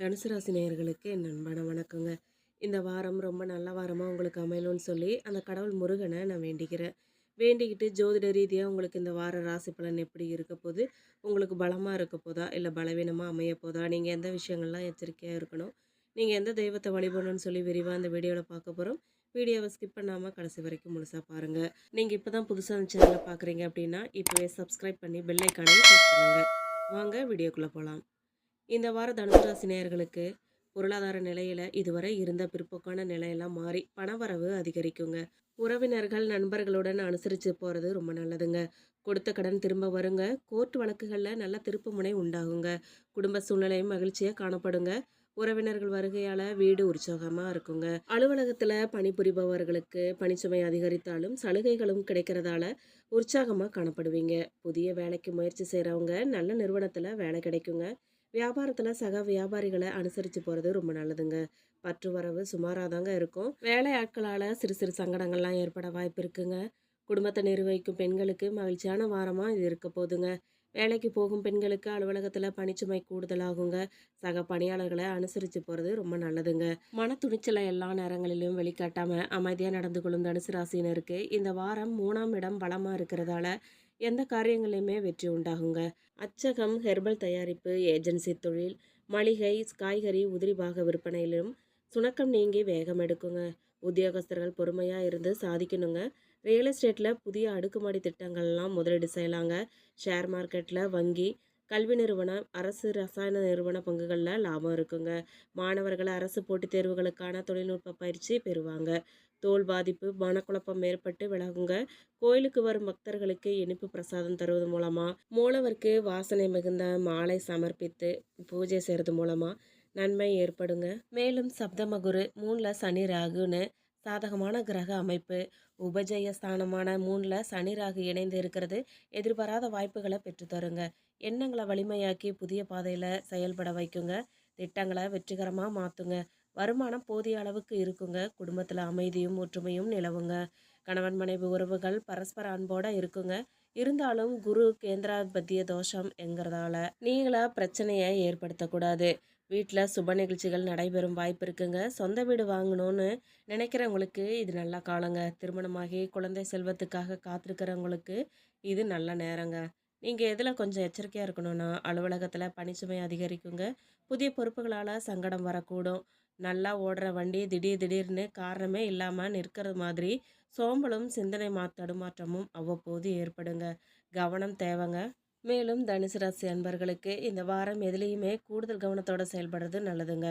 தனுசு ராசி நேயர்களுக்கு என் அன்பான வணக்கங்க. இந்த வாரம் ரொம்ப நல்ல வாரமாக உங்களுக்கு அமையணும்னு சொல்லி அந்த கடவுள் முருகனை நான் வேண்டிக்கிறேன். வேண்டிக்கிட்டு ஜோதிட ரீதியாக உங்களுக்கு இந்த வார ராசி பலன் எப்படி இருக்க போது உங்களுக்கு பலமாக இருக்க போதா? இல்லை பலவீனமாக அமைய போதா? நீங்கள் எந்த விஷயங்கள்லாம் எச்சரிக்கையாக இருக்கணும்? நீங்கள் எந்த தெய்வத்தை வழிபடணும்னு சொல்லி விரிவாக அந்த வீடியோவில் பார்க்க போகிறோம் வீடியோவை ஸ்கிப் பண்ணாமல் கடைசி வரைக்கும் முழுசாக பாருங்கள் நீங்கள் இப்போ தான் புதுசாக அந்த சேனலை பார்க்குறீங்க அப்படின்னா இப்போவே சப்ஸ்கிரைப் பண்ணி பெல்லைக்கானே கிளிக் பண்ணுங்கள் வாங்க வீடியோக்குள்ளே போகலாம் இந்த வார தனுசு நேயர்களுக்கு பொருளாதார நிலையில இதுவரை இருந்த பிற்போக்கான நிலையெல்லாம் மாறி பணவரவு அதிகரிக்குங்க. உறவினர்கள் நண்பர்களுடன் அனுசரித்து போகிறது ரொம்ப நல்லதுங்க. கொடுத்த கடன் திரும்ப வருங்க. கோர்ட் வழக்குகளில் நல்ல திருப்புமுனை உண்டாகுங்க. குடும்ப சூழ்நிலையும் மகிழ்ச்சியாக காணப்படுங்க. உறவினர்கள் வருகையால் வீடு உற்சாகமாக இருக்குங்க. அலுவலகத்தில் பணிபுரிபவர்களுக்கு பணிச்சுமை அதிகரித்தாலும் சலுகைகளும் கிடைக்கிறதால உற்சாகமாக காணப்படுவீங்க. புதிய வேலைக்கு முயற்சி செய்கிறவங்க நல்ல நிறுவனத்தில் வேலை கிடைக்குங்க. வியாபாரத்தில் சக வியாபாரிகளை அனுசரித்து போகிறது ரொம்ப நல்லதுங்க. பற்று வரவு சுமாராக தாங்க இருக்கும். வேலை ஆட்களால் சிறு சிறு சங்கடங்கள்லாம் ஏற்பட வாய்ப்பு இருக்குங்க. குடும்பத்தை நிர்வகிக்கும் பெண்களுக்கு மகிழ்ச்சியான வாரமாக இது இருக்க போதுங்க. வேலைக்கு போகும் பெண்களுக்கு அலுவலகத்தில் பணிச்சுமை கூடுதலாகுங்க. சக பணியாளர்களை அனுசரித்து போகிறது ரொம்ப நல்லதுங்க. மன துணிச்சலை எல்லா நேரங்களிலும் வெளிக்காட்டாமல் அமைதியாக நடந்து கொள்ளும் தனுசு ராசினருக்கு இந்த வாரம் மூணாம் இடம் பலமாக இருக்கிறதால எந்த காரியங்களையுமே வெற்றி உண்டாகுங்க. அச்சகம் ஹெர்பல் தயாரிப்பு ஏஜென்சி தொழில் மளிகை காய்கறி உதிரி பாக விற்பனையிலும் சுணக்கம் நீங்கி வேகம் எடுக்குங்க. உத்தியோகஸ்தர்கள் பொறுமையாக இருந்து சாதிக்கணுங்க. ரியல் எஸ்டேட்டில் புதிய அடுக்குமாடி திட்டங்கள்லாம் முதலீடு செய்யலாங்க. ஷேர் மார்க்கெட்டில் வங்கி கல்வி நிறுவனம் அரசு ரசாயன நிறுவன பங்குகளில் லாபம் இருக்குங்க. மாணவர்கள் அரசு போட்டித் தேர்வுகளுக்கான தொழில்நுட்ப பயிற்சி பெறுவாங்க. தோல் பாதிப்பு மனக்குழப்பம் ஏற்பட்டு விலகுங்க. கோயிலுக்கு வரும் பக்தர்களுக்கு இனிப்பு பிரசாதம் தருவது மூலமாக மூலவருக்கு வாசனை மிகுந்த மாலை சமர்ப்பித்து பூஜை செய்கிறது மூலமாக நன்மை ஏற்படுங்க. மேலும் சப்தமகுரு மூணில் சனி ராகுன்னு சாதகமான கிரக அமைப்பு உபஜய ஸ்தானமான மூணில் சனி ராகு இணைந்து இருக்கிறது எதிர்பாராத வாய்ப்புகளை பெற்றுத்தருங்க எண்ணங்களை வலிமையாக்கி புதிய பாதையில் செயல்பட வைக்குங்க. திட்டங்களை வெற்றிகரமாக மாற்றுங்க வருமானம் போதிய அளவுக்கு இருக்குங்க. குடும்பத்தில் அமைதியும் ஒற்றுமையும் நிலவுங்க. கணவன் மனைவி உறவுகள் பரஸ்பர அன்போட இருக்குங்க. இருந்தாலும் குரு கேந்திராபத்திய தோஷம் என்கிறதால நீங்களா பிரச்சனையை ஏற்படுத்தக்கூடாது. வீட்டில் சுப நிகழ்ச்சிகள் நடைபெறும் வாய்ப்பு இருக்குங்க. சொந்த வீடு வாங்கணும்னு நினைக்கிறவங்களுக்கு இது நல்ல காலங்க. திருமணமாகி குழந்தை செல்வத்துக்காக காத்திருக்கிறவங்களுக்கு இது நல்ல நேரங்க. நீங்கள் எதில் கொஞ்சம் எச்சரிக்கையாக இருக்கணும்னா அலுவலகத்தில் பணிச்சுமை அதிகரிக்குங்க. புதிய பொறுப்புகளால் சங்கடம் வரக்கூடும். நல்லா ஓடுற வண்டி திடீர் திடீர்னு காரணமே இல்லாமல் நிற்கிறது மாதிரி சோம்பலும் சிந்தனை மா தடுமாற்றமும் அவ்வப்போது ஏற்படுங்க. கவனம் தேவைங்க. மேலும் தனுசு ராசி அன்பர்களுக்கு இந்த வாரம் எதுலேயுமே கூடுதல் கவனத்தோடு செயல்படுறது நல்லதுங்க.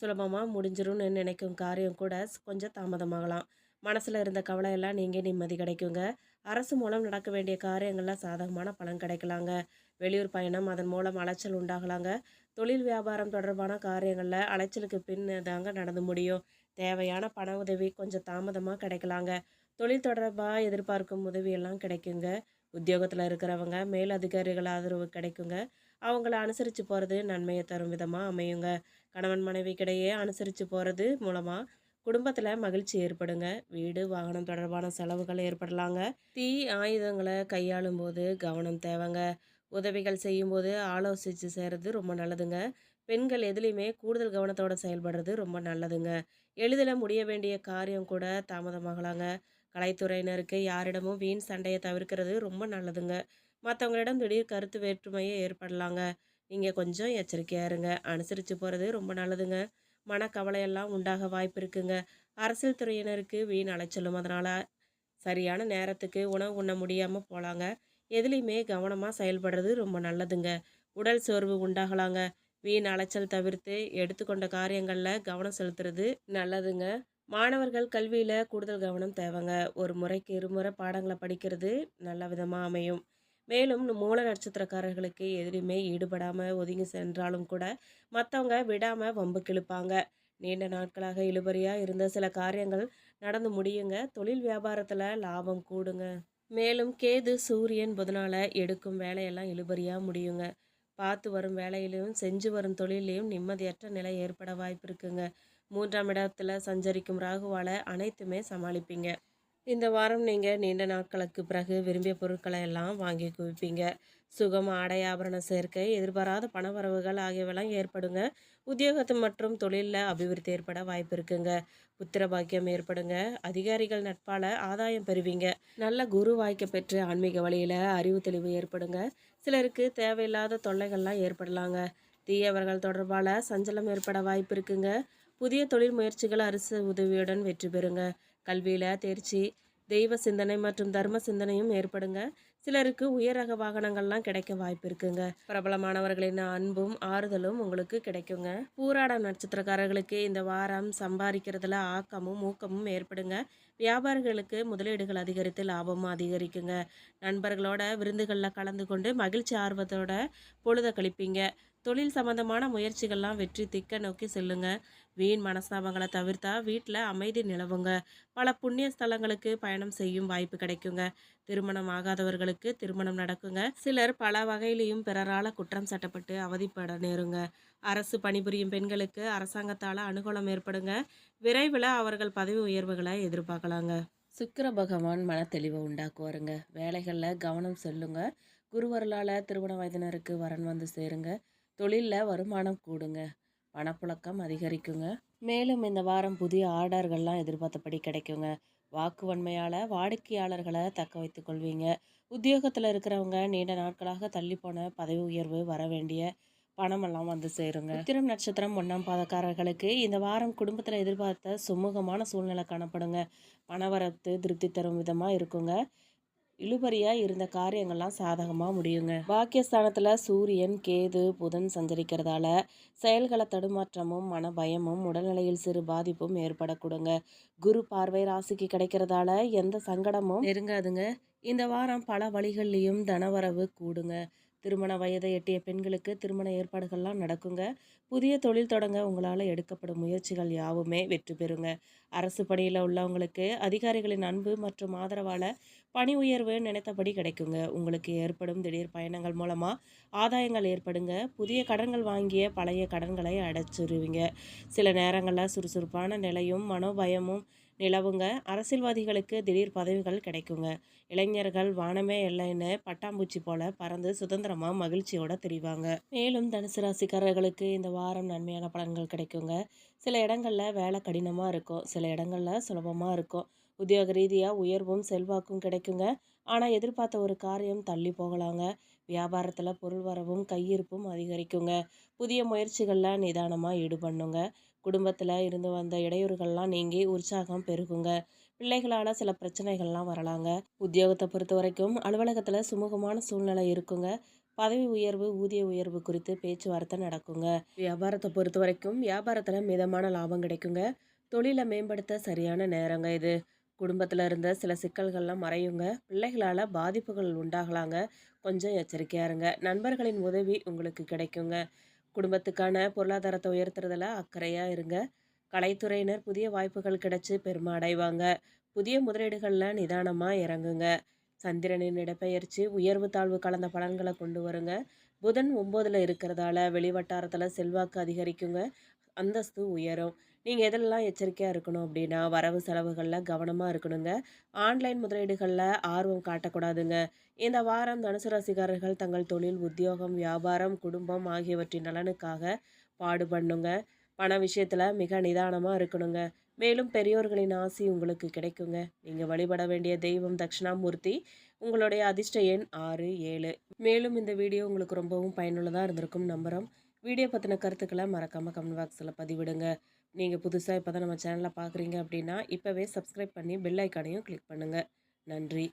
சுலபமாக முடிஞ்சிரும்னு நினைக்கும் காரியம் கூட கொஞ்சம் தாமதமாகலாம். மனசில் இருந்த கவலையெல்லாம் நீங்கள் நிம்மதி கிடைக்குங்க. அரசு மூலம் நடக்க வேண்டிய காரியங்களில் சாதகமான பலன் கிடைக்கலாங்க. வெளியூர் பயணம் அதன் மூலம் அலைச்சல் உண்டாகலாங்க. தொழில் வியாபாரம் தொடர்பான காரியங்களில் அலைச்சலுக்கு பின் தாங்க நடந்து முடியும். தேவையான பண உதவி கொஞ்சம் தாமதமாக கிடைக்கலாங்க. தொழில் தொடர்பாக எதிர்பார்க்கும் உதவியெல்லாம் கிடைக்குங்க. உத்தியோகத்தில் இருக்கிறவங்க மேலதிகாரிகள் ஆதரவு கிடைக்குங்க. அவங்கள அனுசரித்து போகிறது நன்மையை தரும் விதமாக அமையுங்க. கணவன் மனைவிக்கிடையே அனுசரித்து போகிறது மூலமாக குடும்பத்தில் மகிழ்ச்சி ஏற்படுங்க. வீடு வாகனம் தொடர்பான செலவுகள் ஏற்படலாங்க. தீ ஆயுதங்களை கையாளும் போது கவனம் தேவைங்க. உதவிகள் செய்யும்போது ஆலோசித்து செய்கிறது ரொம்ப நல்லதுங்க. பெண்கள் எதுலேயுமே கூடுதல் கவனத்தோடு செயல்படுறது ரொம்ப நல்லதுங்க. எளிதில் முடிய வேண்டிய காரியம் கூட தாமதமாகலாங்க. கலைத்துறையினருக்கு யாரிடமும் வீண் சண்டையை தவிர்க்கிறது ரொம்ப நல்லதுங்க. மற்றவங்களிடம் திடீர் கருத்து வேற்றுமையை ஏற்படலாங்க. நீங்கள் கொஞ்சம் எச்சரிக்கையாக இருங்க. அனுசரித்து போகிறது ரொம்ப நல்லதுங்க. மனக்கவலையெல்லாம் உண்டாக வாய்ப்பு இருக்குங்க அரசியல் துறையினருக்கு வீண் அலைச்சலும். அதனால் சரியான நேரத்துக்கு உணவு உண்ண முடியாமல் போகலாங்க எதுலேயுமே கவனமாக செயல்படுறது ரொம்ப நல்லதுங்க. உடல் சோர்வு உண்டாகலாங்க. வீண் அலைச்சல் தவிர்த்து எடுத்துக்கொண்ட காரியங்களில் கவனம் செலுத்துறது நல்லதுங்க. மாணவர்கள் கல்வியில் கூடுதல் கவனம் தேவைங்க. ஒரு முறைக்கு இருமுறை பாடங்களை படிக்கிறது நல்ல விதமாக அமையும். மேலும் மூல நட்சத்திரக்காரர்களுக்கு எதிலுமே ஈடுபடாமல் ஒதுங்கி சென்றாலும் கூட மற்றவங்க விடாமல் வம்பு கிழிப்பாங்க. நீண்ட நாட்களாக இழுபறியாக இருந்த சில காரியங்கள் நடந்து முடியுங்க. தொழில் வியாபாரத்தில் லாபம் கூடுங்க. மேலும் கேது சூரியன் புதனால் எடுக்கும் வேலையெல்லாம் இழுபறியாக முடியுங்க. பார்த்து வரும் வேலையிலையும் செஞ்சு வரும் தொழிலையும் நிம்மதியற்ற நிலை ஏற்பட வாய்ப்பு இருக்குங்க மூன்றாம் இடத்துல சஞ்சரிக்கும் ராகுவால் அனைத்துமே சமாளிப்பீங்க. இந்த வாரம் நீங்கள் நீண்ட நாட்களுக்கு பிறகு விரும்பிய பொருட்களை எல்லாம் வாங்கி குவிப்பீங்க. சுகம் ஆடை ஆபரண சேர்க்கை எதிர்பாராத பணவரவுகள் ஆகியவெல்லாம் ஏற்படுங்க. உத்தியோகத்து மற்றும் தொழிலில் அபிவிருத்தி ஏற்பட வாய்ப்பு இருக்குங்க. புத்திர பாக்கியம் ஏற்படுங்க. அதிகாரிகள் நட்பால் ஆதாயம் பெறுவீங்க. நல்ல குரு வாய்க்க பெற்று ஆன்மீக வழியில் அறிவு தெளிவு ஏற்படுங்க. சிலருக்கு தேவையில்லாத தொல்லைகள்லாம் ஏற்படலாங்க. தீயவர்கள் தொடர்பால் சஞ்சலம் ஏற்பட வாய்ப்பு இருக்குங்க. புதிய தொழில் முயற்சிகள் அரசு உதவியுடன் வெற்றி பெறுங்க. கல்வியில் தேர்ச்சி தெய்வ சிந்தனை மற்றும் தர்ம சிந்தனையும் ஏற்படுங்க. சிலருக்கு உயர் ரக வாகனங்கள்லாம் கிடைக்க வாய்ப்பு இருக்குங்க. பிரபலமானவர்களின் அன்பும் ஆறுதலும் உங்களுக்கு கிடைக்குங்க. பூராட நட்சத்திரக்காரர்களுக்கு இந்த வாரம் சம்பாதிக்கிறதுல ஆக்கமும் ஊக்கமும் ஏற்படுங்க. வியாபாரிகளுக்கு முதலீடுகள் அதிகரித்து லாபமும் அதிகரிக்குங்க. நண்பர்களோட விருந்துகளில் கலந்து கொண்டு மகிழ்ச்சி ஆர்வத்தோட பொழுத கழிப்பீங்க. தொழில் சம்பந்தமான முயற்சிகள்லாம் வெற்றி திக்க நோக்கி செல்லுங்க. வீண் மனஸ்தாபங்களை தவிர்த்தா வீட்டில் அமைதி நிலவுங்க. பல புண்ணிய ஸ்தலங்களுக்கு பயணம் செய்யும் வாய்ப்பு கிடைக்குங்க. திருமணம் ஆகாதவர்களுக்கு திருமணம் நடக்குங்க. சிலர் பல வகையிலையும் பிறரால் குற்றம் சட்டப்பட்டு அவதிப்பட நேருங்க. அரசு பணிபுரியும் பெண்களுக்கு அரசாங்கத்தால் அனுகூலம் ஏற்படுங்க. விரைவில் அவர்கள் பதவி உயர்வுகளை எதிர்பார்க்கலாங்க. சுக்கிர பகவான் மன தெளிவை உண்டாக்குவாருங்க. வேலைகளில் கவனம் செல்லுங்க. குருவர்களால் திருமண வயதினருக்கு வரன் வந்து சேருங்க. தொழிலில் வருமானம் கூடுங்க. பணப்புழக்கம் அதிகரிக்குங்க. மேலும் இந்த வாரம் புதிய ஆர்டர்கள்லாம் எதிர்பார்த்தபடி கிடைக்குங்க. வாக்கு வன்மையால் வாடிக்கையாளர்களை தக்க வைத்துக் கொள்வீங்க. உத்தியோகத்தில் இருக்கிறவங்க நீண்ட நாட்களாக தள்ளி போன பதவி உயர்வு வர வேண்டிய பணமெல்லாம் வந்து சேருங்க. உத்திரம் நட்சத்திரம் ஒன்றாம் பாதக்காரர்களுக்கு இந்த வாரம் குடும்பத்தில் எதிர்பார்த்த சுமூகமான சூழ்நிலை காணப்படுங்க. பணவரத்து திருப்தி தரும் விதமாக இருக்குங்க. இழுபறியாக இருந்த காரியங்கள்லாம் சாதகமாக முடியுங்க. பாக்கியஸ்தானத்தில் சூரியன் கேது புதன் சஞ்சரிக்கிறதால செயல்களை தடுமாற்றமும் மன பயமும் உடல்நிலையில் சிறு பாதிப்பும் ஏற்படக்கூடுங்க. குரு பார்வை ராசிக்கு கிடைக்கிறதால எந்த சங்கடமும் நெருங்காதுங்க. இந்த வாரம் பல வழிகள்லையும் தனவரவு கூடுங்க. திருமண வயதை எட்டிய பெண்களுக்கு திருமண ஏற்பாடுகள்லாம் நடக்குங்க. புதிய தொழில் தொடங்க உங்களால் எடுக்கப்படும் முயற்சிகள் யாவுமே வெற்றி பெறுங்க. அரசு பணியில் உள்ளவங்களுக்கு அதிகாரிகளின் அன்பு மற்றும் ஆதரவால் பணி உயர்வு நினைத்தபடி கிடைக்குங்க. உங்களுக்கு ஏற்படும் திடீர் பயணங்கள் மூலமாக ஆதாயங்கள் ஏற்படுங்க. புதிய கடன்கள் வாங்கிய பழைய கடன்களை அடைச்சிருவீங்க. சில நேரங்களில் சுறுசுறுப்பான நிலையும் மனோபயமும் நிலவுங்க. அரசியல்வாதிகளுக்கு திடீர் பதவிகள் கிடைக்குங்க. இளைஞர்கள் வானமே இல்லைன்னு பட்டாம்பூச்சி போல பறந்து சுதந்திரமா மகிழ்ச்சியோட தெரிவாங்க. மேலும் தனுசு ராசிக்காரர்களுக்கு இந்த வாரம் நன்மையான பலன்கள் கிடைக்குங்க. சில இடங்கள்ல வேலை கடினமாக இருக்கும். சில இடங்கள்ல சுலபமாக இருக்கும். உத்தியோக ரீதியாக உயர்வும் செல்வாக்கும் கிடைக்குங்க. ஆனால் எதிர்பார்த்த ஒரு காரியம் தள்ளி போகலாங்க. வியாபாரத்தில் பொருள் வரவும் கையிருப்பும் அதிகரிக்குங்க. புதிய முயற்சிகளில் நிதானமாக ஈடுபண்ணுங்க குடும்பத்தில் இருந்து வந்த இடையூறுகள்லாம் நீங்கி உற்சாகம் பெருகுங்க. பிள்ளைகளால் சில பிரச்சனைகள்லாம் வரலாங்க. உத்தியோகத்தை பொறுத்த வரைக்கும் அலுவலகத்தில் சுமூகமான சூழ்நிலை இருக்குங்க. பதவி உயர்வு ஊதிய உயர்வு குறித்து பேச்சுவார்த்தை நடக்குங்க. வியாபாரத்தை பொறுத்த வரைக்கும் வியாபாரத்தில் மிதமான லாபம் கிடைக்குங்க. தொழிலை மேம்படுத்த சரியான நேரங்க இது. குடும்பத்தில் இருந்த சில சிக்கல்கள்லாம் மறையுங்க. பிள்ளைகளால் பாதிப்புகள் உண்டாகலாங்க. கொஞ்சம் எச்சரிக்கையாக இருங்க. நண்பர்களின் உதவி உங்களுக்கு கிடைக்குங்க. குடும்பத்துக்கான பொருளாதாரத்தை உயர்த்துறதுல அக்கறையாக இருங்க. கலைத்துறையினர் புதிய வாய்ப்புகள் கிடைச்சி பெருமை அடைவாங்க. புதிய முதலீடுகளில் நிதானமாக இறங்குங்க. சந்திரனின் இடப்பெயர்ச்சி உயர்வு தாழ்வு கலந்த பலன்களை கொண்டு வருங்க. புதன் ஒம்போதில் இருக்கிறதால வெளிவட்டாரத்தில் செல்வாக்கு அதிகரிக்குங்க. அந்தஸ்து உயரும். நீங்கள் எதெல்லாம் எச்சரிக்கையாக இருக்கணும் அப்படின்னா வரவு செலவுகளில் கவனமாக இருக்கணுங்க. ஆன்லைன் முதலீடுகளில் ஆர்வம் காட்டக்கூடாதுங்க. இந்த வாரம் தனுசு ரசிகர்கள் தங்கள் தொழில் உத்தியோகம் வியாபாரம் குடும்பம் ஆகியவற்றின் நலனுக்காக பாடுபண்ணுங்க பண விஷயத்தில் மிக நிதானமாக இருக்கணுங்க. மேலும் பெரியோர்களின் ஆசி உங்களுக்கு கிடைக்குங்க. நீங்கள் வழிபட வேண்டிய தெய்வம் தட்சிணாமூர்த்தி. உங்களுடைய அதிர்ஷ்ட எண் ஆறு ஏழு. மேலும் இந்த வீடியோ உங்களுக்கு ரொம்பவும் பயனுள்ளதாக இருந்திருக்கும் நம்புகிறோம் வீடியோ பற்றின கருத்துக்களை மறக்காமல் கமெண்ட் பாக்ஸில் பதிவிடுங்க. நீங்கள் புதுசாக இப்போ தான் நம்ம சேனலை பார்க்குறீங்க அப்படின்னா இப்போவே சப்ஸ்கிரைப் பண்ணி பெல் ஐக்கானையும் கிளிக் பண்ணுங்கள் நன்றி.